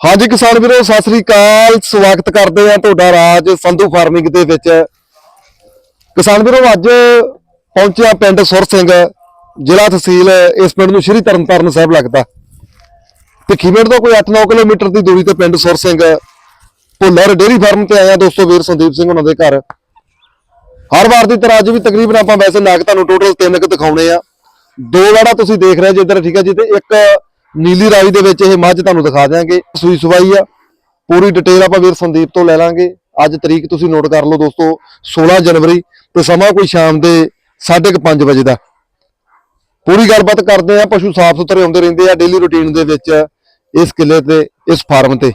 ਹਾਂਜੀ ਕਿਸਾਨ ਵੀਰੋ, ਸਤਿ ਸ੍ਰੀ ਅਕਾਲ। ਸਵਾਗਤ ਕਰਦੇ ਆ ਤੁਹਾਡਾ ਰਾਜ ਸੰਧੂ ਫਾਰਮਿੰਗ ਦੇ ਵਿੱਚ। ਕਿਸਾਨ ਵੀਰੋ, ਅੱਜ ਪਹੁੰਚਿਆ ਪਿੰਡ ਸੁਰ ਸਿੰਘ, ਜ਼ਿਲ੍ਹਾ ਤਹਿਸੀਲ, ਇਸ ਪਿੰਡ ਨੂੰ ਸ਼੍ਰੀ ਤਰਨਤਾਰਨ ਸਾਹਿਬ ਲੱਗਦਾ। ਭਿੱਖੀਵਿੰਡ ਤੋਂ ਕੋਈ 8-9 ਕਿਲੋਮੀਟਰ ਦੀ ਦੂਰੀ ਤੇ ਪਿੰਡ ਸੁਰ ਸਿੰਘ, ਭੁੱਲਰ ਡੇਰੀ ਫਾਰਮ ਤੇ ਆਇਆ ਦੋਸਤੋ ਵੀਰ ਸੰਦੀਪ ਸਿੰਘ ਉਹਨਾਂ ਦੇ ਘਰ। ਹਰ ਵਾਰ ਦੀ ਤਰ੍ਹਾਂ ਅੱਜ ਵੀ ਤਕਰੀਬਨ ਆਪਾਂ ਵੈਸੇ ਨਾਗ ਤੁਹਾਨੂੰ ਟੋਟਲ ਤਿੰਨ ਕੁ ਦਿਖਾਉਣੇ ਆ। ਦੋ ਵਾੜਾ ਤੁਸੀਂ ਦੇਖ ਰਹੇ ਜੇ ਇੱਧਰ ਠੀਕ ਹੈ ਜੀ, ਤੇ ਇੱਕ ਨੀਲੀ ਰਾਈ ਦੇ ਵਿੱਚ ਇਹ ਮੱਝ ਤੁਹਾਨੂੰ ਦਿਖਾ ਦਿਆਂਗੇ। ਸੂਈ ਸਵਾਈ ਆ। ਪੂਰੀ ਡਿਟੇਲ ਆਪਾਂ ਵੀਰ ਸੰਦੀਪ ਤੋਂ ਲੈ ਲਾਂਗੇ। ਅੱਜ ਤਰੀਕ ਤੁਸੀਂ ਨੋਟ ਕਰ ਲਓ ਦੋਸਤੋ 16 ਜਨਵਰੀ ਤੇ ਸਮਾਂ ਕੋਈ ਸ਼ਾਮ ਦੇ 5:30 ਵਜੇ ਦਾ। ਪੂਰੀ ਗੱਲਬਾਤ ਕਰਦੇ ਆ ਪਸ਼ੂ ਸਾਫ਼ ਸੁਥਰੇ ਹੁੰਦੇ ਰਹਿੰਦੇ ਆ ਡੇਲੀ ਰੁਟੀਨ ਦੇ ਵਿੱਚ ਇਸ ਕਿੱਲੇ ਤੇ ਇਸ ਫਾਰਮ ਤੇ।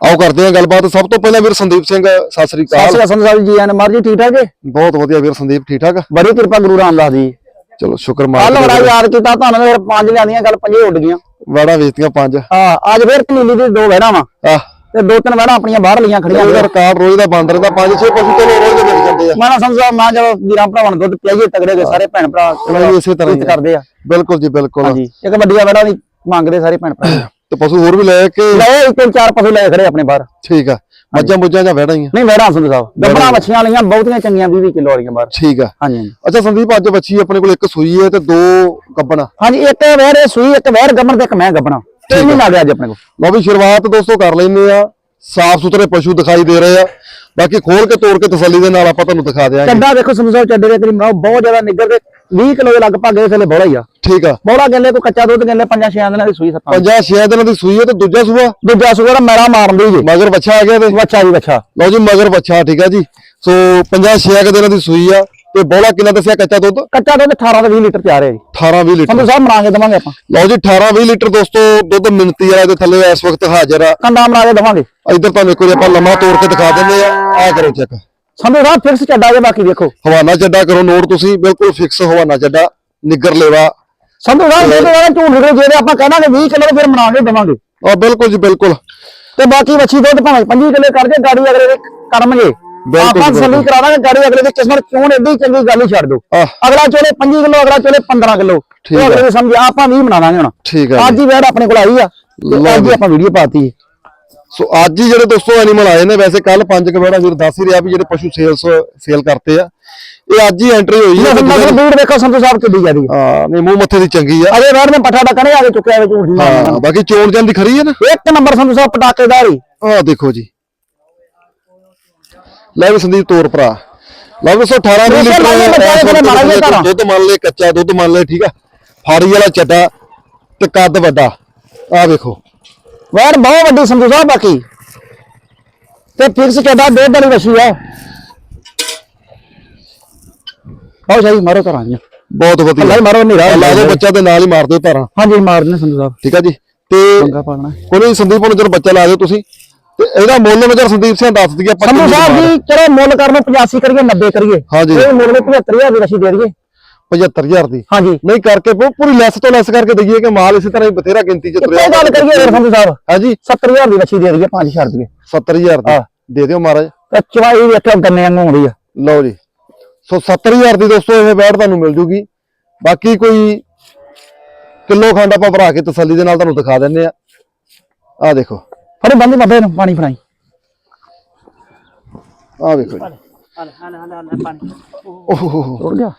ਆਓ ਕਰਦੇ ਆ ਗੱਲਬਾਤ। ਸਭ ਤੋਂ ਪਹਿਲਾਂ ਵੀਰ ਸੰਦੀਪ ਸਿੰਘ ਸਤਿ ਸ੍ਰੀ ਸਤਿ ਅਕਾਲ ਸ਼੍ਰੀ ਅਕਾਲ ਜੀ ਐਨ ਮਾਰ ਜੀ ਠੀਕ ਠਾਕ ਜੀ? ਬਹੁਤ ਵਧੀਆ ਵੀਰ ਸੰਦੀਪ ਠੀਕ ਠਾਕ? ਬੜੀ ਕਿਰਪਾ ਗੁਰੂ ਰਾਮਦਾਸ ਦੀ ਚਲੋ ਸ਼ੁਕਰ ਕੱਲ ਬੜਾ ਯਾਦ ਕੀਤਾ ਤੁਹਾਨੂੰ ਫਿਰ ਪੰਜ ਲਿਆਂਦੀਆਂ ਗੱਲ ਪੰਜੇ ਉੱਡ ਗਈਆਂ। ਵਾੜਾ ਵੇਚਦੀਆਂ ਪੰਜ। ਹਾਂ ਅੱਜ ਫਿਰ ਨੀਲੀ ਦੀ ਦੋ ਵਹਿਣਾ ਵਾ। ਆਹ। ਤੇ ਦੋ ਤਿੰਨ ਵਹਿਣਾ ਆਪਣੀਆਂ ਬਾਹਰ ਲੀਆਂ ਖੜੀਆਂ ਉਹਦਾ ਰਿਕਾਰਡ ਰੋਜ਼ ਦਾ ਬੰਦ ਰਹਿੰਦਾ ਪੰਜ ਛੇ ਪਸ਼ੂ ਚਲੋ ਰੋਜ਼ ਦੇ ਮਿਲ ਜਾਂਦੇ ਆ। ਮੈਂ ਨਾ ਸਮਝਾ ਮੈਂ ਜਦੋਂ ਵੀਰਾਂ ਭਰਾਵਾਂ ਨੂੰ ਦੁੱਧ ਪਿਆਈਏ ਤਗੜੇ ਦੇ ਸਾਰੇ ਭੈਣ ਭਰਾ ਚਲੋ ਜੀ ਇਸੇ ਤਰ੍ਹਾਂ ਹੀ ਇੱਜ਼ਤ ਆ। ਕਰਦੇ ਆ। ਬਿਲਕੁਲ ਜੀ ਬਿਲਕੁਲ। ਹਾਂਜੀ ਇੱਕ ਵੱਡੀਆਂ ਵਹਿਣਾ ਦੀ ਮੰਗਦੇ ਸਾਰੇ ਭੈਣ ਭਰਾ ਤੇ ਪਸ਼ੂ ਹੋਰ ਵੀ ਲੈ ਕੇ ਲੈ ਇਹ ਤਿੰਨ ਚਾਰ ਪਸ਼ੂ ਲੈ ਖੜੇ ਆਪਣੇ ਬਾਹਰ। ਠੀਕ ਆ। ਮੱਝਾਂ ਮੁੱਝਾਂ ਜਾਂ ਹੀ ਆ? ਨਹੀਂ ਵਹਿਣਾ ਸੰਧੂ ਸਾਹਿਬ। ਗੱਬਣਾ ਮੱਛੀਆਂ ਲਈਆਂ ਬਹੁਤੀਆਂ ਚੰਗੀਆਂ 20 ਕਿਲੋ ਵਾਲੀਆਂ ਬਾਹਰ ਠੀਕ ਆ। ਹਾਂਜੀ ਅੱਛਾ ਸੰਦੀਪ ਅੱਜ ਬੱਚੀ ਆਪਣੇ ਕੋਲ ਇੱਕ ਸੂਈ ਹੈ ਤੇ ਦੋ ਕੱਬਣਾ ਹਾਂਜੀ ਇੱਕ ਵਹਿਰ ਇਹ ਸੂਈ ਇੱਕ ਵਹਿਰ ਗੱਬਣ ਤੇ ਇੱਕ ਮੈਂ ਗੱਬਣਾ। ਤੇ ਨਹੀਂ ਲੱਗ ਅੱਜ ਆਪਣੇ ਕੋਲ। ਲਓ ਵੀ ਸ਼ੁਰੂਆਤ ਦੋਸਤੋ ਕਰ ਲੈਂਦੇ ਆ। ਸਾਫ਼ ਸੁਥਰੇ ਪਸ਼ੂ ਦਿਖਾਈ ਦੇ ਰਹੇ ਆ। ਬਾਕੀ ਖੋਲ ਕੇ ਤੋੜ ਕੇ ਤਸੱਲੀ ਦੇ ਨਾਲ ਆਪਾਂ ਤੁਹਾਨੂੰ ਦਿਖਾ ਦਿਆਂਗੇ। ਚੱਡਾ ਦੇਖੋ ਸੰਧੂ ਸਾਹਿਬ ਚੱਡੇ ਦੇ ਕਰੀਬ ਬਹੁਤ ਜ਼ਿਆਦਾ ਨਿੱਗਰ ਦੇ 20 ਕਿਲੋ ਦੇ ਲਗਭਗ ਇਸ ਵੇਲੇ ਬੋਲਾ ਹੀ ਆ। ਠੀਕ ਆ। ਬੋਲਾ ਕਹਿੰਦੇ ਕੋਈ ਕੱਚਾ ਦੁੱਧ ਕਹਿੰਦੇ ਪੰਜਾਂ ਛਿਆਂ ਦਿਨਾਂ ਦੀ ਸੂਈ ਸੱਤਾਂ ਪੰਜਾਂ ਛੇ ਦਿਨਾਂ ਦੀ ਸੂਈ ਹੈ ਤੇ ਦੂਜਾ ਸੂਆ? ਦੂਜਾ ਸੂਆ ਦਾ ਮੈਲਾ ਮਾਰਦੀ ਜੀ। ਮਗਰ ਬੱਚਾ ਆ ਗਿਆ ਤੇ? ਬੱਚਾ ਜੀ ਬੱਚਾ ਲਓ ਜੀ ਮਗਰ ਬੱਚਾ ਠੀਕ ਆ ਜੀ। ਸੋ ਪੰਜਾਂ ਛੇ ਕੁ ਦਿਨਾਂ ਦੀ ਸੂਈ ਆ ਤੇ ਬੋਲਾ ਕਿੰਨਾ ਦੱਸਿਆ ਕੱਚਾ ਦੁੱਧ? ਕੱਚਾ ਦੁੱਧ 18 ਤੋਂ 20 ਲੀਟਰ ਤਿਆਰ ਹੈ ਜੀ। 18 20 ਲੀਟਰ। ਸੰਧੂ ਸਾਹਿਬ ਬਣਾ ਕੇ ਦਵਾਂਗੇ ਆਪਾਂ। ਲਓ ਜੀ 18 20 ਲੀਟਰ ਦੋਸਤੋ ਦੁੱਧ ਮਿੰਤੀ ਵਾਲਾ ਦੇ ਥੱਲੇ ਇਸ ਵਕਤ ਹਾਜ਼ਰ ਆ। ਕੰਡਾ ਬਣਾ ਕੇ ਦਵਾਂਗੇ। ਇੱਧਰ ਤੁਹਾਨੂੰ ਇੱਕ ਵਾਰੀ ਆਪਾਂ ਲੰਮਾ ਤੋੜ ਕੇ ਦਿਖਾ ਦਿੰਦੇ ਆ। ਆ ਕਰੋ ਚੈੱਕ ਸੰਧੂ ਸਾਹਿਬ ਫਿਕਸ ਚੱਡਾ ਜੇ ਬਾਕੀ ਦੇਖੋ ਹਵਾਨਾ ਚੱਡਾ ਕਰੋ ਨੋਟ ਤੁਸੀਂ ਬਿਲਕੁਲ ਫਿਕਸ ਹਵਾਨਾ ਚੱਡਾ ਨਿੱਗਰ ਲੈਵਾ। ਸੰਧੂ ਸਾਹਿਬ ਦੇ ਦੇ ਝੂਠ ਨਿਕਲੇ ਜਿਹੜੇ ਆਪਾਂ ਕਹਿਣਾਗੇ 20 ਕਿਲੋ ਫਿਰ ਬਣਾ ਕੇ ਦਵਾਂਗੇ। ਆ ਬਿਲਕੁਲ ਜੀ ਬਿਲਕੁਲ। ਤੇ ਬਾਕੀ ਵੱਛੀ ਦੁੱਧ ਭਾਵੇਂ 25 ਕਿਲੋ ਕਰ ਜੇ ਗਾੜੀ ਅਗਲੇ ਦੇ ਕਰਮਗੇ ਆਪਾਂ ਸਲੀ ਕਰਾ ਦਾਂਗੇ ਗਾੜੀ ਅਗਲੇ ਦੀ ਕਿਸਮਤ ਨੀ ਏਡੀ ਚੰਗੀ ਗੱਲ ਹੀ ਛੱਡ ਦੋ ਅਗਲਾ ਚੋਲੇ 25 ਕਿਲੋ ਅਗਲਾ ਚੋਲੇ 15 ਕਿਲੋ। ਆ। ਅਗਲੇ ਦੀ ਸਮਝ ਆਪਾਂ 20 ਬਣਾ ਦਾਂਗੇ ਹੁਣ। ਠੀਕ ਆ ਅੱਜ। ਹੀ ਵੇੜ ਆਪਣੇ ਕੋਲ ਆਈ ਆ ਤੇ ਅੱਜ ਹੀ। ਆਪਾਂ ਵੀਡੀਓ ਪਾਤੀ ਸੋ ਅੱਜ ਹੀ ਜਿਹੜੇ ਦੋਸਤੋ ਐਨੀਮਲ ਆਏ ਨੇ ਵੈਸੇ ਕੱਲ ਪੰਜ ਕਵੇੜਾ ਵੀਰ ਦੱਸ ਹੀ ਰਿਹਾ ਵੀ ਜਿਹੜੇ ਪਸ਼ੂ ਸੇਲਸ ਸੇਲ ਕਰਤੇ ਆ। ਇਹ ਅੱਜ ਹੀ ਐਂਟਰੀ ਹੋਈ ਹੈ। ਮਤਲਬ ਦੂਰ ਦੇਖੋ ਸੰਤੂ ਸਾਹਿਬ ਕਿੱਡੀ ਜਿਆਦੀ। ਹਾਂ ਨਹੀਂ ਮੂੰਹ ਮੱਥੇ ਦੀ ਚੰਗੀ ਆ। ਅਜੇ ਵੇੜ ਨੇ ਪੱਠਾ ਡੱਕਾ ਨਹੀਂ ਆ ਕੇ ਚੁੱਕਿਆ ਵੇ ਝੂਠ ਨਹੀਂ ਹਾਂ ਬਾਕੀ ਚੋਣ ਜਾਂਦੀ ਖਰੀ ਹੈ ਨਾ। ਇੱਕ ਨੰਬਰ ਸੰਤੂ ਸਾਹਿਬ ਪਟਾਕੇਦਾਰ। ਹੀ ਆਹ ਦੇਖੋ ਜੀ। ਲੈ ਵੀ ਸੰਦੀਪ ਤੋਰ ਭਰਾ। ਲਓ ਸੋ 18 ਦੋਸਤੋ, ਲੀਟਰ। ਦੁੱਧ ਮੰਨ ਲੈ ਕੱਚਾ ਦੁੱਧ ਮੰਨ ਲੈ ਠੀਕ ਆ। ਫਾੜੀ ਵਾਲਾ ਚੱਡਾ ਤੇ ਕੱਦ ਵੱਡਾ। ਆਹ ਵੇਖੋ। ਵੇੜ ਬਹੁਤ ਵੱਡੀ ਸੰਤੂ ਸਾਹਿਬ ਬਾਕੀ। ਤੇ ਫਿਕਸ ਚੱਡਾ ਦੁੱਧ ਵਾਲੀ ਵਸ਼ੀ ਆ। ਆਓ ਜਾਈ ਮਾਰੋ ਘਰਾਂ ਜੀ ਬਹੁਤ ਵਧੀਆ। ਮਾਰੋ ਨਹੀਂ ਰਾਹ ਲਾ ਦੋ ਬੱਚਾ ਤੇ ਨਾਲ ਹੀ ਮਾਰ ਦਿਓ ਧਾਰਾਂ ਹਾਂਜੀ ਮਾਰ ਦਿੰਦੇ ਸੰਤੂ ਸਾਹਿਬ ਠੀਕ ਆ ਜੀ। ਤੇ ਚੰਗਾ ਪਾਲਣਾ ਕੋਈ ਸੰਦੀਪ ਨੂੰ ਜਦੋਂ ਬੱਚਾ ਲਾ ਦਿਓ ਤੁਸੀਂ। ਤੇ ਇਹਦਾ ਮੁੱਲ ਨਜ਼ਰ ਸੰਦੀਪ ਸਿੰਘ ਦੱਸ ਦਈਏ ਸੰਧੂ ਸਾਹਿਬ ਜੀ ਚਲੋ ਮੁੱਲ ਕਰਨ ਨੂੰ 85 ਕਰੀਏ 90 ਕਰੀਏ। ਹਾਂਜੀ। ਇਹ ਮੁੱਲ ਨੂੰ 75000 ਦੀ ਰਸ਼ੀ ਦੇ ਦਈਏ। 75000 ਦੀ। ਹਾਂਜੀ। ਨਹੀਂ ਕਰਕੇ ਪੂ- ਪੂਰੀ ਲੈਸ ਤੋਂ ਲੈਸ ਕਰਕੇ ਦਈਏ ਕਿ ਮਾਲ ਇਸੇ ਤਰ੍ਹਾਂ ਹੀ ਬਥੇਰਾ ਗਿਣਤੀ ਚ ਕਿੱਥੇ ਗੱਲ ਕਰੀਏ ਫਿਰ ਸੰਧੂ ਸਾਹਿਬ? ਹਾਂਜੀ। 70000 ਦੀ ਰਸ਼ੀ ਦੇ ਦਈਏ 5 ਛੱਡ ਦਈਏ 70000 ਦੀ। ਹਾਂ। ਦੇ ਦਿਓ ਮਹਾਰਾਜ। ਤੇ ਚਵਾਈ ਵੇਖੋ ਗੰਨੇ ਵਾਂਗੂ ਹੁੰਦੀ ਆ। ਲਓ ਜੀ। ਸੋ 70000 ਦੀ ਦੋਸਤੋ ਇਹ ਬੈਟ ਤੁਹਾਨੂੰ ਮਿਲ ਜੂਗੀ। ਬਾਕੀ ਕੋਈ ਕਿਲੋ ਖੰਡ ਆਪਾਂ ਭਰਾ ਕੇ ਤਸੱਲੀ ਦੇ ਨਾਲ ਤੁਹਾਨੂੰ ਦਿਖਾ ਦਿੰਦੇ ਆ। ਆ ਦੇਖੋ। ਫੜੇ ਬੰਦੀ ਮੱਬੇ ਨੂੰ ਪਾਣੀ ਫੜਾਈ। ਆ ਵੇਖੋ ਜੀ। ਓਹ ਟੁੱਟ ਗਿਆ।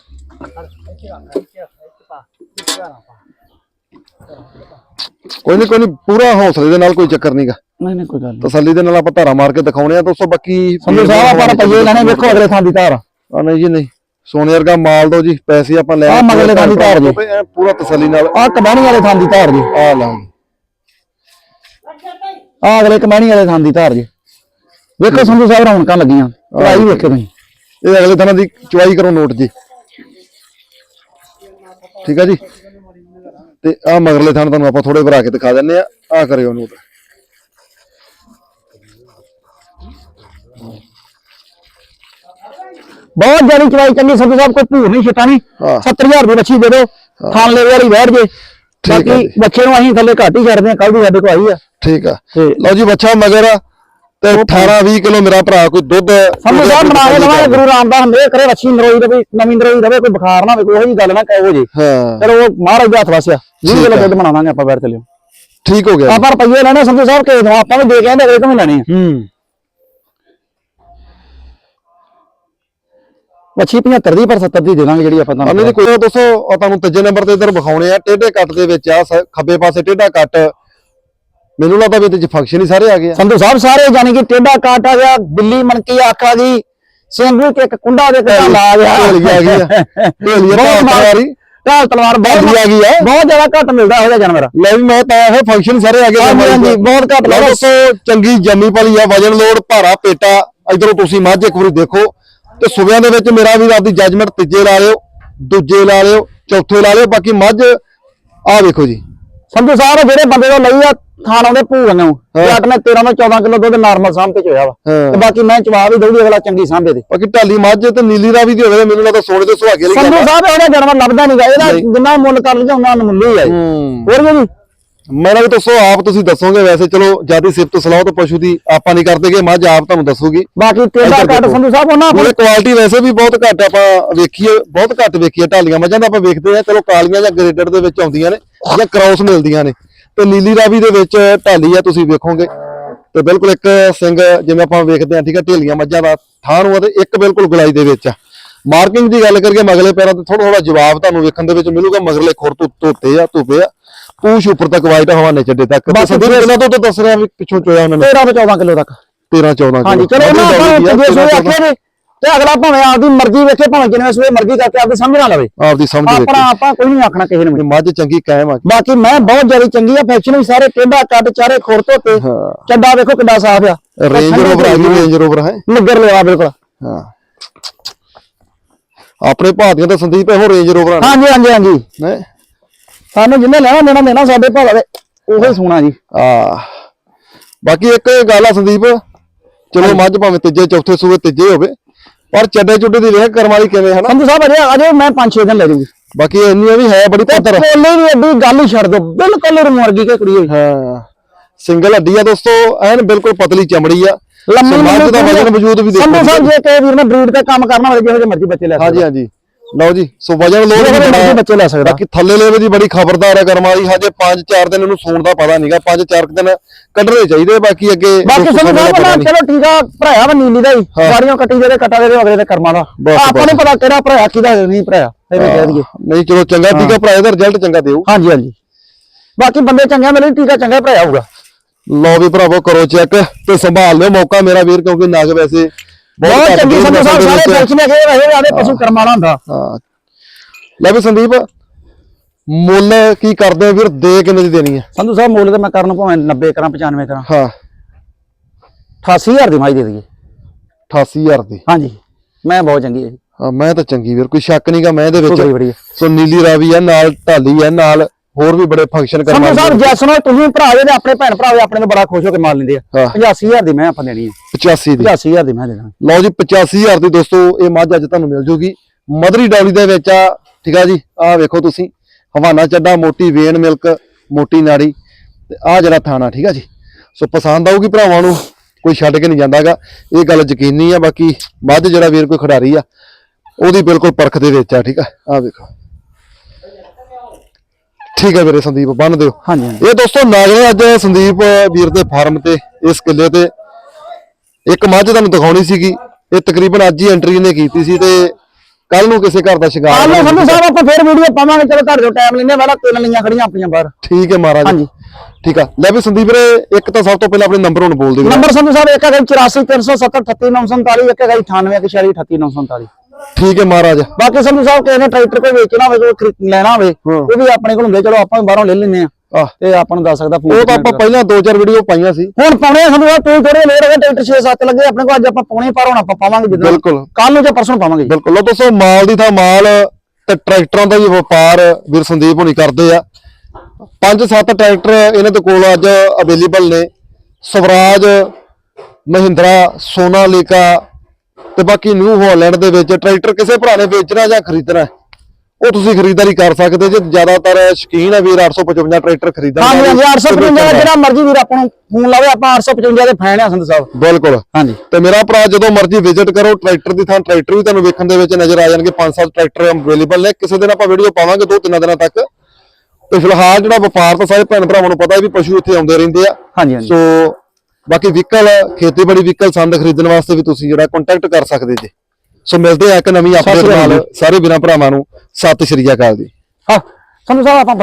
ਕੋਈ ਨਹੀਂ ਕੋਈ ਨਹੀਂ ਪੂਰਾ ਹੌਸਲੇ ਦੇ ਨਾਲ ਕੋਈ ਚੱਕਰ ਨਹੀਂਗਾ ਨਹੀਂ ਨਹੀਂ ਕੋਈ ਗੱਲ ਨਹੀਂ ਤਸੱਲੀ ਦੇ ਨਾਲ ਆਪਾਂ ਧਾਰਾ ਮਾਰ ਕੇ ਦਿਖਾਉਣੇ ਆ ਦੋਸਤੋ ਬਾਕੀ ਸੰਧੂ ਸਾਹਿਬ ਆਪਾਂ ਨੇ ਪਈਏ ਲੈਣੇ ਵੇਖੋ ਅਗਲੇ ਥਾਂ ਦੀ ਧਾਰ। ਆ ਨਹੀਂ ਜੀ ਨਹੀਂ। ਸੋਨੇ ਵਰਗਾ ਮਾਲ ਦੋ ਜੀ ਪੈਸੇ ਆਪਾਂ ਲੈ ਆਹ ਮਗਰਲੇ ਥਾਂ ਦੀ ਧਾਰ ਜੀ। ਪੂਰਾ ਤਸੱਲੀ ਨਾਲ ਆ ਕਮਾਣੀ ਵਾਲੇ ਥਾਂ ਦੀ ਧਾਰ ਜੀ। ਆ ਲਾਂ ਆ ਅਗਲੇ ਕਮਾਣੀ ਵਾਲੇ ਥਾਂ ਦੀ ਧਾਰ ਜੀ। ਵੇਖੋ ਸੰਧੂ ਸਾਹਿਬ ਰੌਣਕਾਂ ਲੱਗੀਆਂ ਚਵਾਈ ਵੇਖੋ ਤੁਸੀਂ। ਇਹ ਅਗਲੇ ਦਿਨਾਂ ਦੀ ਚੁਆਈ ਕਰੋ ਨੋਟ ਜੀ। ਠੀਕ ਆ ਜੀ? ਤੇ ਆ ਮਗਰਲੇ ਥਾਂ ਤੁਹਾਨੂੰ ਆਪਾਂ ਥੋੜੇ ਭਰਾ ਕੇ ਦਿਖਾ ਦਿੰਨੇ ਆ ਆ ਕਰਿਓ ਨੋਟ। ਬਹੁਤ ਜ਼ਿਆਦਾ ਚਵਾਈ ਚੰਗੀ ਸੰਧੂ ਸਾਹਿਬ ਕੋਈ ਭੂਰ ਨਹੀਂ ਛਟਾ ਨਹੀਂ ਹਾਂ। 70000 ਦੀ ਬੱਚੀ ਦੇ ਦਿਓ ਖਾਣ ਲੈ ਵਾਲੀ ਬੈਠ ਜੇ। ਬਾਕੀ। ਬੱਚੇ ਨੂੰ ਅਸੀਂ ਥੱਲੇ ਘੱਟ ਹੀ ਛੱਡਦੇ ਆ ਕੱਲ ਦੀ ਸਾਡੇ ਕੋਲ ਆਈ ਆ। ਠੀਕ ਆ। ਲਓ ਜੀ ਬੱਚਾ ਮਗਰ ਆ। ਤੇ 18 20 ਕਿਲੋ ਮੇਰਾ ਭਰਾ ਕੋਈ ਦੁੱਧ ਸੰਧੂ ਸਾਹਿਬ ਬਣਾ ਕੇ ਦਵਾਂਗੇ ਗੁਰੂ ਰਾਮਦਾਸ ਮੇਰੇ ਕਰੇ ਰੱਛੀ ਨਰੋਈ ਦੇ ਕੋਈ ਨਵੀਂ ਨਰੋਈ ਰਵੇ ਕੋਈ ਬੁਖਾਰ ਨਾ ਹੋਵੇ ਕੋਈ ਉਹੀ ਗੱਲ ਨਾ ਕਹੋ ਜੀ। ਹਾਂ। ਚਲੋ ਉਹ ਮਹਾਰਾਜ ਦਾ ਹੱਥ ਵਸਿਆ 20 ਠੀਕ ਕਿਲੋ। ਦੁੱਧ ਬਣਾਵਾਂਗੇ ਆਪਾਂ ਬੈਠ ਚਲਿਓ। ਠੀਕ ਹੋ ਗਿਆ ਜੀ। ਆਪਾਂ ਰੁਪਈਏ ਲੈਣੇ ਸੰਧੂ ਸਾਹਿਬ ਕੇ ਆਪਾਂ ਵੀ ਦੇ ਕੇ ਆਂਦੇ ਅਗਲੇ ਤੋਂ ਵੀ ਲੈਣੇ ਹੂੰ। ਮੱਛੀ 75 ਦੀ ਪਰ 70 ਦੀ ਦੇ ਦਾਂਗੇ ਜਿਹੜੀ ਆਪਾਂ ਤੁਹਾਨੂੰ ਕੋਈ ਦੋਸਤੋ ਤੁਹਾਨੂੰ ਤੀਜੇ ਨੰਬਰ ਤੇ ਇਧਰ ਵਿਖਾਉਣੇ ਆ ਟੇਢੇ ਕੱਟ ਦੇ ਵਿੱਚ ਆ ਖੱਬੇ ਪਾਸੇ ਟੇਢਾ ਕੱਟ। ਮੈਨੂੰ ਲੱਗਦਾ ਵੀ ਇਹਦੇ ਚ ਫੰਕਸ਼ਨ ਹੀ ਸਾਰੇ ਆ ਗਏ ਆ। ਸੰਧੂ ਸਾਹਿਬ ਸਾਰੇ ਜਾਨੀ ਕਿ ਟੇਡਾ ਕਾਟ ਆ ਗਿਆ ਬਿੱਲੀ ਮਣਕੀ ਆਖ ਗਈ ਸਿੰਘੂ ਤੇ ਇੱਕ ਕੁੰਡਾ ਦੇ ਕਿਤਾ ਲਾ ਗਿਆ। ਢੋਲੀ ਆ ਗਈ ਆ ਢੋਲੀ ਆ ਬਹੁਤ ਢਾਲ ਤਲਵਾਰੀ ਬਹੁਤ ਆ ਗਈ ਆ ਬਹੁਤ ਜ਼ਿਆਦਾ ਘੱਟ ਮਿਲਦਾ ਇਹੋ ਜਿਹਾ ਜਾਨਵਰ। ਲੈ ਵੀ ਮੈਂ ਤਾਂ ਇਹ ਫੰਕਸ਼ਨ ਸਾਰੇ ਆ ਗਏ ਹਾਂਜੀ, ਬਹੁਤ ਘੱਟ ਲੱਗਦਾ। ਦੋਸਤੋ ਚੰਗੀ ਜੰਮੀ ਪਲੀ ਆ ਵਜਨ ਲੋਡ ਭਾਰਾ ਪੇਟਾ। ਇਧਰੋਂ ਤੁਸੀਂ ਮੱਝ ਇੱਕ ਵਾਰੀ ਦੇਖੋ। ਤੇ ਸੁਬਿਆਂ ਦੇ ਵਿੱਚ ਮੇਰਾ ਵੀ ਆਪਦੀ ਜੱਜਮੈਂਟ ਤੀਜੇ ਲਾ ਲਿਓ ਦੂਜੇ ਲਾ ਲਿਓ ਚੌਥੇ ਲਾ ਲਿਓ। ਬਾਕੀ ਮੱਝ ਆ ਵੇਖੋ ਜੀ। ਸੰਧੂ ਸਾਹਿਬ ਜਿਹੜੇ ਬੰਦੇ ਤੋਂ ਲਈ ਆ ਥਾਣ ਆਉਂਦੇ ਭੂਣ ਨੂੰ। ਜੱਟ ਨੇ 13 ਤੋਂ 14 ਕਿਲੋ ਦੁੱਧ ਨਾਰਮਲ ਸਾਂਭ ਤੇ ਚੋਇਆ ਵਾ। ਤੇ ਬਾਕੀ ਮੈਂ ਚਵਾ ਵੀ ਦਊਗੀ ਅਗਲਾ ਚੰਗੀ ਸਾਂਭੇ ਦੇ ਬਾਕੀ ਢਾਲੀ ਮੱਝ ਤੇ ਨੀਲੀ ਦਾ ਵੀ ਦੀ ਹੋਵੇ ਮੈਨੂੰ ਲੱਗਦਾ ਸੋਨੇ ਤੇ ਸੁਹਾਗੇ ਲਈ ਸੰਧੂ ਸਾਹਿਬ ਇਹਦਾ ਜਾਨਵਰ ਲੱਭਦਾ ਨਹੀਂਗਾ ਇਹਦਾ। ਜਿੰਨਾ ਮੁੱਲ ਕਰ ਲਿਆ ਉਹਨਾਂ ਨੂੰ ਮੁੱਲ ਹੀ ਹੋਰ ਜੀ ਮੇਰਾ ਵੀ ਦੱਸੋ ਆਪ ਤੁਸੀਂ ਦੱਸੋਗੇ ਵੈਸੇ ਚਲੋ ਜਿਆਦੀ ਸਿਫਤ ਸਲਾਹ ਤੇ ਪਸ਼ੂ ਦੀ ਆਪਾਂ ਨਹੀਂ ਕਰਦੇਗੇ ਮੱਝ ਆਪ ਤੁਹਾਨੂੰ ਦੱਸੂਗੀ। ਬਾਕੀ ਤੇਰਾ ਦੇਖੋ। ਸੰਧੂ ਸਾਹਿਬ ਉਹਨਾਂ ਕੋਲ ਉਹਦੇ ਕੁਆਲਿਟੀ ਵੈਸੇ ਵੀ ਬਹੁਤ ਘੱਟ ਆਪਾਂ ਵੇਖੀਏ ਬਹੁਤ ਘੱਟ ਵੇਖੀਏ ਢਾਲੀਆਂ ਮੱਝਾਂ ਦਾ ਆਪਾਂ ਵੇਖਦੇ ਆ ਚਲੋ ਕਾਲੀਆਂ ਜਾਂ ਗ੍ਰੇਡਡ ਦੇ ਵਿੱਚ ਆਉਂਦੀਆਂ ਨੇ ਜਾਂ ਕ੍ਰਾਸ ਮਿਲਦੀਆਂ ਨੇ। ਤੇ ਨੀਲੀ ਰਾਵੀ ਦੇ ਵਿੱਚ ਢਾਲੀ ਆ ਤੁਸੀਂ ਵੇਖੋਗੇ। ਤੇ ਬਿਲਕੁਲ ਇੱਕ ਸਿੰਘ ਜਿਵੇਂ ਆਪਾਂ ਵੇਖਦੇ ਆ ਠੀਕ ਆ ਢੇਲੀਆਂ ਮੱਝਾਂ ਦਾ ਥਾਂ ਨੂੰ ਤੇ ਇੱਕ ਬਿਲਕੁਲ ਗੁਲਾਈ ਦੇ ਵਿੱਚ ਆ। ਮਾਰਕਿੰਗ ਦੀ ਗੱਲ ਕਰੀਏ ਮਗਲੇ ਪੈਰਾਂ ਤੇ ਥੋੜਾ ਥੋੜਾ ਜਵਾਬ ਤੁਹਾਨੂੰ ਵੇਖਣ ਦੇ ਵਿੱਚ ਮਿਲੂਗਾ। ਮਗਰਲੇ ਖੁਰ ਤੋਂ ਧੋਤੇ ਆ ਧੁੱਪੇ ਆ। ਪੂਛ ਉੱਪਰ ਤੱਕ ਵਾਈਟ ਹਵਾਨੇ ਚੱਡੇ ਤੱਕ। ਬਸ ਇਹਨਾਂ ਤੋਂ ਤਾਂ ਦੱਸ ਰਿਹਾ ਵੀ ਪਿੱਛੋਂ ਚੋਇਆ ਉਹਨਾਂ ਨੇ? 13 ਤੋਂ 14 ਕਿਲੋ ਤੱਕ। 13 14 ਹਾਂਜੀ ਚਲੋ ਉਹਨਾਂ ਆਪਾਂ ਜੇ ਸੋਏ ਆਖੇ ਨੇ ਤੇ ਅਗਲਾ ਭਾਵੇਂ ਆਪਦੀ ਮਰਜ਼ੀ ਵੇਖੇ ਭਾਵੇਂ ਜਿੰਨੇ ਸੋਏ ਮਰਜ਼ੀ ਕਰਕੇ ਆਪਦੀ ਸਮਝ ਨਾ ਲਵੇ। ਆਪਦੀ ਸਮਝ ਵਿੱਚ ਆਪਣਾ ਆਪਾਂ ਕੋਈ ਨਹੀਂ ਆਖਣਾ ਕਿਸੇ ਨੂੰ ਵੀ। ਮੱਝ ਚੰਗੀ ਕਾਇਮ ਆ। ਬਾਕੀ ਮੈਂ ਬਹੁਤ ਜ਼ਿਆਦਾ ਚੰਗੀ ਆ ਫੈਕਸ਼ਨ ਵੀ ਸਾਰੇ ਟੇਡਾ ਕੱਟ ਚਾਰੇ ਖੁਰ ਧੋਤੇ ਹਾਂ। ਚੱਡਾ ਵੇਖੋ ਕਿੱਡਾ ਸਾਫ਼ ਆ। ਰੇਂਜ ਰੋਵਰ ਆ ਗਈ ਰੇਂਜ ਰੋਵਰ ਹੈ? ਨਗਰ ਲਿਆ ਬਿਲਕੁਲ। ਹਾਂ। ਆਪਣੇ ਭਾਤੀਆਂ ਤਾਂ ਸੰਦੀਪ ਇਹੋ ਰੇਂਜ ਰੋਵਰ ਆ ਹਾਂਜੀ ਹਾਂਜੀ ਹਾਂਜੀ। ਨੇ ਸਾਨੂੰ ਜਿੰਨੇ ਲੈਣਾ ਦੇਣਾ ਦੇਣਾ ਸਾਡੇ ਭਾਲਾ ਦੇ ਉਹੀ ਸੋਣਾ ਜੀ। ਆ। ਬਾਕੀ ਇੱਕ ਗੱਲ ਆ ਸੰਦੀਪ ਚਲੋ ਮੱਝ ਭਾਵੇਂ ਤੀਜੇ ਚੌਥੇ ਸੂਏ ਤੀਜੇ ਹੋਵੇ ਪਰ ਚੱਡੇ ਚੁੱਡੇ ਦੀ ਵੇਖ ਕਰਮ ਵਾਲੀ ਕਿਵੇਂ ਹਨਾ? ਸੰਧੂ ਸਾਹਿਬ ਅਜੇ ਅਜੇ ਮੈਂ 5-6 ਦਿਨ ਲੈ ਜੂਗੀ ਬਾਕੀ ਇੰਨੀਆਂ ਵੀ ਹੈ ਬੜੀ ਪੱਤਰ। ਕੋਲੇ ਵੀ ਐਡੀ ਗੱਲ ਹੀ ਛੱਡ ਦੋ ਬਿਲਕੁਲ ਮੁਰਗੀ ਕੇ ਕੁੜੀ ਹੋਈ। ਹਾਂ। ਸਿੰਗਲ ਹੱਡੀ ਆ ਦੋਸਤੋ ਐਨ ਬਿਲਕੁਲ ਪਤਲੀ ਚਮੜੀ ਆ। ਲੰਮੀ ਦਾ ਵਜਨ ਵਜੂਦ ਵੀ ਦੇਖੋ ਸੰਧੂ ਸਾਹਿਬ ਜੇ। ਕਿਸੇ ਵੀਰ ਨੇ ਬਰੀਡ ਤੇ ਕੰਮ ਕਰਨਾ ਹੋਵੇ ਜਿਹੋ ਜਿਹੇ ਮਰਜ਼ੀ ਬੱਚੇ ਲੈ ਸਕਦੇ ਹਾਂਜੀ ਹਾਂਜੀ। ਲਓ ਜੀ ਸੋ ਵਜਨ ਲੋਡ ਵੀ ਬੜਾ ਬੱਚੇ ਲੈ ਸਕਦਾ। ਬਾਕੀ ਥੱਲੇ ਲੈਵੇ ਦੀ ਬੜੀ ਖਬਰਦਾਰ ਹੈ ਕਰਮ ਹਜੇ 5-4 ਦਿਨ ਇਹਨੂੰ ਸੂਣ ਦਾ ਪਤਾ ਨਹੀਂਗਾ 5-4 ਦਿਨ ਕੱਢਣੇ ਚਾਹੀਦੇ ਬਾਕੀ ਅੱਗੇ ਬਾਕੀ ਦਾ ਸਾਹਿਬ ਪਤਾ ਨਹੀਂ। ਚਲੋ ਠੀਕ ਆ ਭਰਾਇਆ ਵਾ ਨੀਲੀ ਦਾ ਹੀ। ਹਾਂ। ਸਾਰੀਆਂ ਕੱਟੀ ਜਿਹੜੇ ਕੱਟਾ ਦੇ ਅਗਲੇ ਦੇ ਕਰਮਾਂ ਦਾ। ਬਸ, ਆਪਾਂ ਨੂੰ ਪਤਾ ਕਿਹੜਾ ਭਰਾਇਆ ਕਿਹਦਾ ਨਹੀਂ ਭਰਾਇਆ ਇਹ ਵੀ ਕਹਿ ਦਈਏ। ਨਹੀਂ ਚਲੋ ਚੰਗਾ ਟੀਕਾ ਭਰਾ ਇਹਦਾ ਰਿਜ਼ਲਟ ਚੰਗਾ ਦਿਓ। ਹਾਂਜੀ ਹਾਂਜੀ। ਬਾਕੀ ਬੰਦੇ ਚੰਗੇ ਮਿਲੇ ਟੀਕਾ ਚੰਗਾ ਭਰਾਇਆ ਹੋਊਗਾ। ਲਓ ਵੀ ਭਰਾਵੋ ਕਰੋ ਚੈੱਕ ਤੇ ਸੰਭਾਲ ਲਿਓ ਮੌਕਾ ਮੇਰਾ ਵੀਰ ਕਿਉਂਕਿ ਨਗ ਵੈਸੇ ਬਹੁਤ ਘੱਟ ਚੰਗੀ ਦੂਰ ਸੰਧੂ ਸਾਹਿਬ ਨਸਲ ਦੇ ਸਾਰੇ ਵਿੱਚ- ਫੈਕਸ਼ਨ ਹੈਗੇ ਵੈਸੇ ਆਦੇ ਪਸ਼ੂ ਕਰਮਾਂ ਵਾਲਾ ਹੁੰਦਾ। ਹਾਂ। ਲੈ ਵੀ ਸੰਦੀਪ ਮੁੱਲ ਕੀ ਕਰਦੇ ਹੋ ਵੀਰ? ਦੇ ਕਿੰਨੇ ਦੀ ਦੇਣੀ ਹੈ ਸੰਧੂ ਸਾਹਿਬ ਮੁੱਲ ਤੇ ਮੈਂ ਕਰਨ ਭਾਵੇਂ 90 ਕਰਾਂ 95 ਕਰਾਂ। ਹਾਂ। 88000 ਦੀ ਮਾਈ ਦੇ ਦਈਏ। 88000 ਦੀ। ਹਾਂਜੀ। ਮੈਂ ਬਹੁਤ ਚੰਗੀ ਹੈ ਜੀ। ਹਾਂ ਮੈਂ ਤਾਂ ਚੰਗੀ ਵੀਰ ਕੋਈ ਸ਼ੱਕ ਨਹੀਂਗਾ ਮੈਂ ਇਹਦੇ ਵਿੱਚ। ਸੋ ਨੀਲੀ ਰਾਵੀ ਹੈ ਨਾਲ ਢਾਲੀ ਹੈ ਨਾਲ ਹੋਰ ਵੀ ਬੜੇ ਫੰਕਸ਼ਨ ਸੰਧੂ ਸਾਹਿਬ ਤੁਸੀਂ ਭਰਾ ਆਪਣੇ ਭੈਣ ਭਰਾ ਆਪਣੇ ਬੜਾ ਖੁਸ਼ ਹੋ ਕੇ ਮਾਰ ਲੈਂਦੇ ਆ। ਹਾਂ। 85000 ਦੀ ਮੈਂ ਆਪਾਂ ਦੇਣੀ ਹੈ 85 ਦੀ। 85000 ਦੀ ਮੈਂ ਦੇਣਾ ਲਓ ਜੀ 85000 ਦੀ ਦੋਸਤੋ ਇਹ ਮੱਝ ਅੱਜ ਤੁਹਾਨੂੰ ਮਿਲ ਜੂਗੀ। ਮਦਰੀ ਡੌਲੀ ਦੇ ਵਿੱਚ ਆ ਠੀਕ ਆ ਜੀ ਆਹ ਵੇਖੋ ਤੁਸੀਂ। ਹਵਾਨਾ ਚੱਡਾ ਮੋਟੀ ਵੇਨ ਮਿਲਕ ਮੋਟੀ ਨਾੜੀ। ਤੇ ਆਹ ਜਿਹੜਾ ਥਾਣਾ ਠੀਕ ਆ ਜੀ। ਸੋ ਪਸੰਦ ਆਊਗੀ ਭਰਾਵਾਂ ਨੂੰ ਕੋਈ ਛੱਡ ਕੇ ਨਹੀਂ ਜਾਂਦਾਗਾ। ਇਹ ਗੱਲ ਯਕੀਨੀ ਆ ਬਾਕੀ ਮੱਝ ਜਿਹੜਾ ਵੀਰ ਕੋਈ ਖਿਡਾਰੀ ਆ ਉਹਦੀ ਬਿਲਕੁਲ ਪਰਖ ਦੇ ਵਿੱਚ ਆ ਠੀਕ ਆ। ਵੇਖੋ। ਠੀਕ ਹੈ ਵੀਰੇ ਸੰਦੀਪ ਬੰਨ ਦਿਓ। ਹਾਂਜੀ ਇਹ ਦੋਸਤੋ ਨਾਗਰੇ ਅੱਜ ਸੰਦੀਪ ਵੀਰ ਦੇ ਫਾਰਮ ਤੇ ਇਸ ਕਿੱਲੇ ਤੇ ਇੱਕ ਮੱਝ ਤੁਹਾਨੂੰ ਦਿਖਾਉਣੀ ਸੀਗੀ ਇਹ ਤਕਰੀਬਨ ਅੱਜ ਹੀ ਐਂਟਰੀ ਨੇ ਕੀਤੀ ਸੀ ਤੇ ਕੱਲ ਨੂੰ ਕਿਸੇ ਘਰ ਦਾ ਸ਼ਿੰਗਾਰ ਆਲੋ ਸੰਧੂ ਸਾਹਿਬ ਆਪਾਂ ਫੇਰ ਵੀਡੀਓ ਪਾਵਾਂਗੇ ਚਲੋ ਤੁਹਾਡੇ ਤੋਂ ਟਾਈਮ ਲੈਣੇ ਵਾਲਾ ਤਿੰਨ ਲਈਆਂ ਖੜੀਆਂ ਆਪਣੀਆਂ ਬਾਹਰ। ਠੀਕ ਹੈ ਮਹਾਰਾਜ। ਹਾਂਜੀ। ਠੀਕ ਆ। ਲੈ ਵੀ ਸੰਦੀਪ ਵੀਰੇ ਇੱਕ ਤਾਂ ਸਭ ਤੋਂ ਪਹਿਲਾਂ ਆਪਣੇ ਨੰਬਰ ਹੁਣ ਬੋਲ ਦਿਓ ਨੰਬਰ ਸੰਧੂ ਸਾਹਿਬ ਇੱਕ ਹੈਗਾ 84370 ਇੱਕ ਹੈਗਾ 98 ਠੀਕ ਹੈ ਮਹਾਰਾਜ। ਬਾਕੀ ਸੰਧੂ ਸਾਹਿਬ ਕਿਸੇ ਨੇ ਟਰੈਕਟਰ ਕੋਈ ਵੇਚਣਾ ਹੋਵੇ ਕੋਈ ਖਰੀਦ- ਲੈਣਾ ਹੋਵੇ। ਉਹ ਵੀ ਆਪਣੇ ਕੋਲ ਹੁੰਦੇ ਚਲੋ ਆਪਾਂ ਵੀ ਬਾਹਰੋਂ ਲੈ ਲੈਨੇ ਆ ਆਹ। ਤੇ ਆਪਾਂ ਨੂੰ ਦੱਸ ਸਕਦਾ ਉਹ ਤਾਂ ਆਪਾਂ ਪਹਿਲਾਂ ਦੋ ਚਾਰ ਵੀਡੀਓ ਪਾਈਆਂ ਸੀ। ਹੁਣ ਪਾਉਣੇ ਆ ਸੰਧੂ ਸਾਹਿਬ ਤੂੰ ਥੋੜੇ ਲੇਟ ਹੋ ਗਏ ਟਰੈਕਟਰ 6-7 ਲੱਗੇ ਆਪਣੇ ਕੋਲ ਅੱਜ ਆਪਾਂ ਪਾਉਣੇ ਪਰ ਹੁਣ ਆਪਾਂ ਪਾਵਾਂਗੇ ਜਿੱਦਾਂ। ਬਿਲਕੁਲ। ਕੱਲ ਨੂੰ ਜਾਂ ਪਰਸੋਂ ਪਾਵਾਂਗੇ। ਬਿਲਕੁਲ। ਲਓ ਦੋਸਤੋ ਮਾਲ ਦੀ ਥਾਂ ਮਾਲ ਤੇ ਟਰੈਕਟਰਾਂ ਦਾ ਵੀ ਵਪਾਰ ਵੀਰ ਸੰਦੀਪ ਹੁਣੀ ਕਰਦੇ ਆ। ਪੰਜ ਸੱਤ ਟਰੈਕਟਰ ਇਹਨਾਂ ਦੇ ਕੋਲ ਅੱਜ ਅਵੇਲੇਬਲ ਨੇ। ਸਵਰਾਜ ਮਹਿੰਦਰਾ ਸੋਨਾਲੀਕਾ ਤੇ ਬਾਕੀ ਨਿਊ ਹਾਲੈਂਡ ਦੇ ਵਿੱਚ ਟਰੈਕਟਰ ਕਿਸੇ ਭਰਾ ਨੇ ਵੇਚਣਾ ਜਾਂ ਖਰੀਦਣਾ। ਉਹ ਤੁਸੀਂ ਖਰੀਦਦਾਰੀ ਕਰ ਸਕਦੇ ਜੇ ਜ਼ਿਆਦਾਤਰ ਸ਼ੌਕੀਨ ਹੈ ਵੀਰ 855 ਟਰੈਕਟਰ ਖਰੀਦਣ ਵੀ 855 ਦਾ ਜਿਹੜਾ ਮਰਜ਼ੀ ਵੀਰ ਆਪਾਂ ਨੂੰ ਫੋਨ ਲਾਵੇ ਆਪਾਂ 855 ਦੇ ਫੈਨ ਆ ਸੰਧੂ ਸਾਹਿਬ। ਬਿਲਕੁਲ। ਹਾਂਜੀ। ਤੇ ਮੇਰਾ ਭਰਾ ਜਦੋਂ ਮਰਜ਼ੀ ਵਿਜ਼ਿਟ ਕਰੋ ਟਰੈਕਟਰ ਦੀ ਥਾਂ ਟਰੈਕਟਰ ਵੀ ਤੁਹਾਨੂੰ ਵੇਖਣ ਦੇ ਵਿੱਚ ਨਜ਼ਰ ਆ ਜਾਣਗੇ। ਪੰਜ ਸੱਤ ਟਰੈਕਟਰ ਅਵੇਲੇਬਲ ਨੇ। ਕਿਸੇ ਦਿਨ ਆਪਾਂ ਵੀਡੀਓ ਪਾਵਾਂਗੇ ਦੋ ਤਿੰਨ ਦਿਨਾਂ ਤੱਕ। ਤੇ ਫਿਲਹਾਲ ਜਿਹੜਾ ਵਪਾਰ ਤਾਂ ਸਾਰੇ ਭੈਣ ਭਰਾਵਾਂ ਨੂੰ ਪਤਾ ਹੈ ਵੀ ਪਸ਼ੂ ਇੱਥੇ ਆਉਂਦੇ ਰਹਿੰਦੇ ਆ। ਹਾਂਜੀ ਹਾਂਜੀ। ਸੋ ਬਾਕੀ ਵਹੀਕਲ ਖੇਤੀਬਾੜੀ ਵਹੀਕਲ ਸੰਦ ਖਰੀਦਣ ਵਾਸਤੇ ਵੀ ਤੁਸੀਂ ਜਿਹੜਾ ਕੰਟੈਕਟ ਕਰ ਸਕਦੇ ਜੇ। ਸੋ ਮਿਲਦੇ ਆ ਇੱਕ ਨਵੀਂ ਅਪਡੇਟ ਸ਼੍ਰੀ ਨਾਲ ਸਾਰੇ ਵੀਰਾਂ ਭਰਾਵਾਂ ਨੂੰ। ਸਤਿ ਸ਼੍ਰੀ ਅਕਾਲ ਜੀ। ਹਾਂ ਸੰਧੂ ਸਾਹਿਬ ਆਪਾਂ